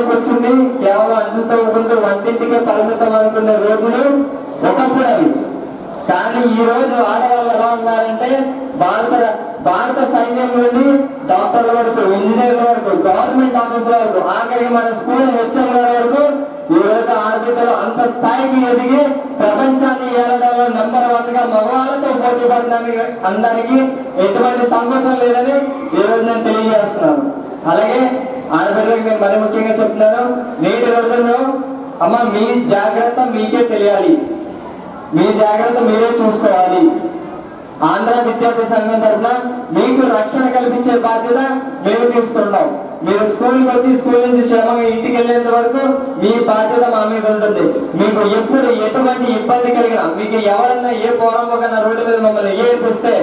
అన్నం ఉంటుంటే వంటింటికే పరిమితం అనుకునే రోజులు ఒకప్పుడు అవి కానీ ఈ రోజు ఆడవాళ్ళు ఎలా ఉన్నారంటే భారత భారత సైన్యం నుండి డాక్టర్ల వరకు ఇంజనీర్ల వరకు గవర్నమెంట్ ఆఫీసుల వరకు ఆఖరికి మన స్కూల్ హెచ్ఎంల వరకు ఈ రోజు ఆడబిడ్డలు అంత స్థాయికి ఎదిగి ప్రపంచాన్ని ఏలడంలో నెంబర్ వన్గా మగవాళ్ళతో పోటీ పడడానికి అందరికి ఎటువంటి సంకోచం లేదని ఈ రోజు నేను తెలియజేస్తున్నాను. అలాగే ఆడబిడ్డలకు నేను మరి ముఖ్యంగా చెప్తున్నాను నేటి రోజుల్లో అమ్మ మీ జాగ్రత్త మీకే తెలియాలి. మీ జాగ్రత్త మీరే చూసుకోవాలి. ఆంధ్ర విద్యార్థి సంఘం తరఫున మీకు రక్షణ కల్పించే బాధ్యత మేము తీసుకుంటాం మీరు స్కూల్కి వచ్చి స్కూల్ నుంచి క్షేమంగా ఇంటికి వెళ్ళేంత వరకు మీ బాధ్యత మా మీద ఉంటుంది. మీకు ఎప్పుడు ఎటువంటి ఇబ్బంది కలిగినా మీకు ఎవరన్నా ఏ పోరంపోకన్నా రోడ్డు మీద మమ్మల్ని ఏర్పిస్తే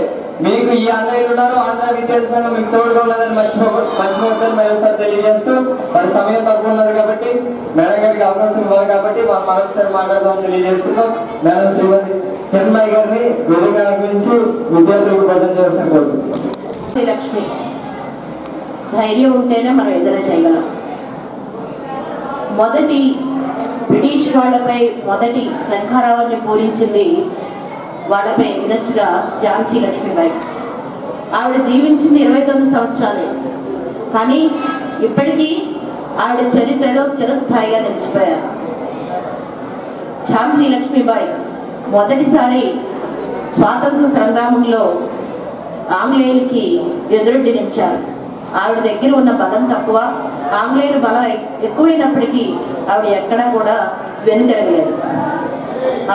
మీకు ఈ అన్నయ్యలు ఉన్నారు ఆంధ్ర విద్యార్థి సంఘం మీకు తోడుగా ఉన్నదని మర్చిపో మర్చిపోతుందని మరోసారి తెలియజేస్తూ మరి సమయం తక్కువ ఉన్నది కాబట్టి మేడం గారికి అవకాశం ఇవ్వాలి కాబట్టి మనం మరొకసారి మాట్లాడదాం తెలియజేసుకుంటాం మేడం శ్రీమతి హిరణ్మయ్య గారిని వేదిక గురించి విద్యార్థులకు బదిలీ చేయాల్సిన కోరుతున్నాం లక్ష్మి ధైర్యం ఉంటేనే మనం ఏదైనా చేయగలం. మొదటి బ్రిటిష్ వాళ్ళపై మొదటి శంఖారావుని పూరించింది వాళ్ళపై మినిస్టర్గా ఝాన్సీ లక్ష్మీబాయి ఆవిడ జీవించింది ఇరవై తొమ్మిది సంవత్సరాలే. కానీ ఇప్పటికీ ఆవిడ చరిత్రలో చిరస్థాయిగా నిలిచిపోయారు. ఝాన్సీ లక్ష్మీబాయి మొదటిసారి స్వాతంత్ర సంగ్రామంలో ఆంగ్లేయులకి ఎదురొడ్డి నిలిచారు. ఆవిడ దగ్గర ఉన్న బలం తక్కువ ఆంగ్లేయుల బలం ఎక్కువైనప్పటికీ ఆవిడ ఎక్కడా కూడా వెనుతిరగలేదు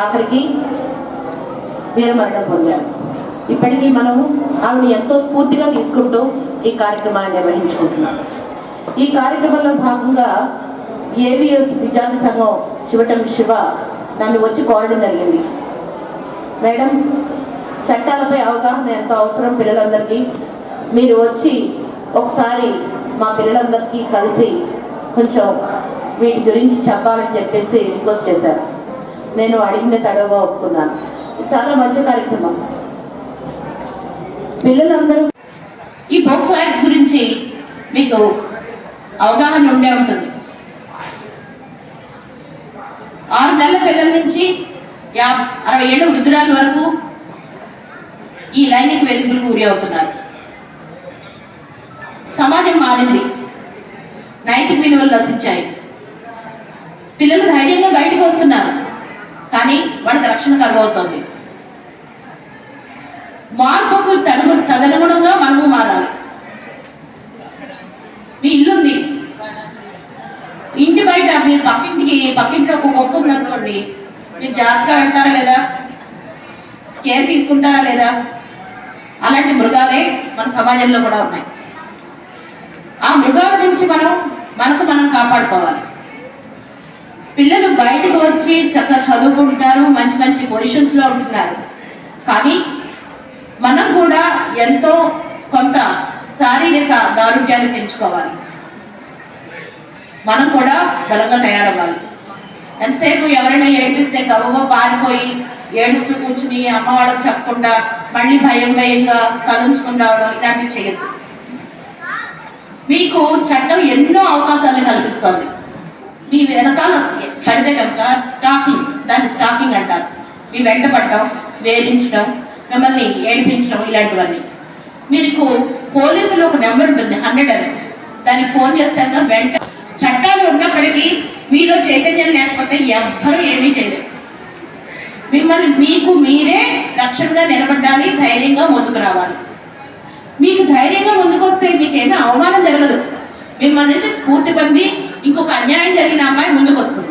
ఆఖరికి వీరమరణం పొందారు ఇప్పటికీ మనం ఆవిడ ఎంతో స్ఫూర్తిగా తీసుకుంటూ ఈ కార్యక్రమాన్ని నిర్వహించుకుంటున్నాం. ఈ కార్యక్రమంలో భాగంగా ఏవిఎస్ విద్యార్థి సంఘం శివటం శివ నన్ను వచ్చి కోరడం జరిగింది. మేడం చట్టాలపై అవగాహన ఎంతో అవసరం పిల్లలందరికీ. మీరు వచ్చి ఒకసారి మా పిల్లలందరికీ కలిసి కొంచెం వీటి గురించి చెప్పాలని చెప్పేసి రిక్వెస్ట్ చేశారు. నేను అడిగిన తడవగా ఒప్పుకున్నాను. చాలా మంచి కార్యక్రమం. పిల్లలందరూ ఈ బోక్స్ యాక్ట్ గురించి మీకు అవగాహన ఉండే ఉంటుంది. ఆరు నెలల పిల్లల నుంచి యా అరవై ఏడు వృద్ధురాల వరకు ఈ లైంగిక వేధింపులకు గురి అవుతున్నారు. సమాజం మారింది. నైతిక విలువలు నశించాయి. పిల్లలు ధైర్యంగా బయటకు వస్తున్నారు. కానీ వాళ్ళకి రక్షణ కలుగవుతుంది. మార్పుకు తను తదనుగుణంగా మనము మారాలి. మీ ఇల్లుంది. ఇంటి బయట మీరు పక్కింటికి పక్కింట్లో ఒక గొప్ప ఉందనుకోండి మీరు జాగ్రత్తగా వెళ్తారా లేదా? కేర్ తీసుకుంటారా లేదా? అలాంటి మృగాలే మన సమాజంలో కూడా ఉన్నాయి. ఆ మృగాల నుంచి మనం మనకు మనం కాపాడుకోవాలి. పిల్లలు బయటకు వచ్చి చక్కగా చదువుకుంటారు మంచి మంచి పొజిషన్స్లో ఉంటున్నారు. కానీ మనం కూడా ఎంతో కొంత శారీరక దారుణ్యాన్ని పెంచుకోవాలి. మనం కూడా బలంగా తయారవ్వాలి. ఎంతసేపు ఎవరైనా ఏడిపిస్తే గబగబా పారిపోయి ఏడుస్తూ కూర్చుని అమ్మ వాళ్ళకి చెప్పకుండా మళ్ళీ భయం భయంగా తలంచుకుని రావడం ఇలాంటివి చేయొద్దు. మీకు చట్టం ఎన్నో అవకాశాలను కల్పిస్తోంది. వెనకాల పడితే కనుక స్టాకింగ్ దాన్ని స్టాకింగ్ అంటారు. మీ వెంట పడటం వేధించడం మిమ్మల్ని ఏడిపించడం ఇలాంటివన్నీ. మీకు పోలీసులు ఒక నెంబర్ ఉంటుంది హండ్రెడ్ అని. దానికి ఫోన్ చేస్తే వెంట చట్టాలు ఉన్నప్పటికీ మీలో చైతన్యం లేకపోతే ఎవ్వరూ ఏమీ చేయలేరు. మిమ్మల్ని మీకు మీరే రక్షణగా నిలబడాలి ధైర్యంగా ముందుకు రావాలి. మీకు ధైర్యంగా ముందుకు వస్తే మీకు అవమానం జరగదు. మిమ్మల్ని నుంచి స్ఫూర్తి పొంది ఇంకొక అన్యాయం అమ్మాయి ముందుకు వస్తుంది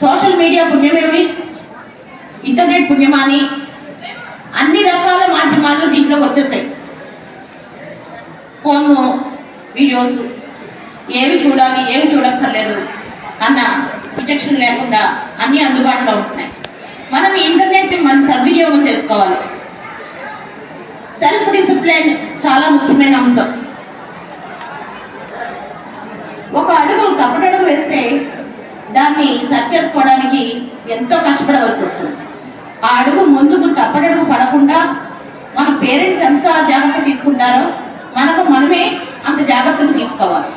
సోషల్ మీడియా పుణ్యమేమి ఇంటర్నెట్ పుణ్యమాని అన్ని రకాల మాధ్యమాలు దీంట్లోకి వచ్చేసాయి. ఫోన్ వీడియోస్ ఏమి చూడాలి ఏమి చూడక్కర్లేదు అన్న విచక్షణ లేకుండా అన్ని అందుబాటులో ఉంటున్నాయి. మనం ఇంటర్నెట్ని ఇంటర్నెట్ మనం సద్వినియోగం చేసుకోవాలి. సెల్ఫ్ డిసిప్లిన్ చాలా ముఖ్యమైన అంశం ఒక అడుగు వేస్తే దాన్ని సర్చ్ చేసుకోవడానికి ఎంతో కష్టపడవలసి వస్తుంది. ఆ అడుగు ముందుకు తప్పడడుగు పడకుండా మన పేరెంట్స్ ఎంత జాగ్రత్త తీసుకుంటారో మనకు మనమే అంత జాగ్రత్తలు తీసుకోవాలి.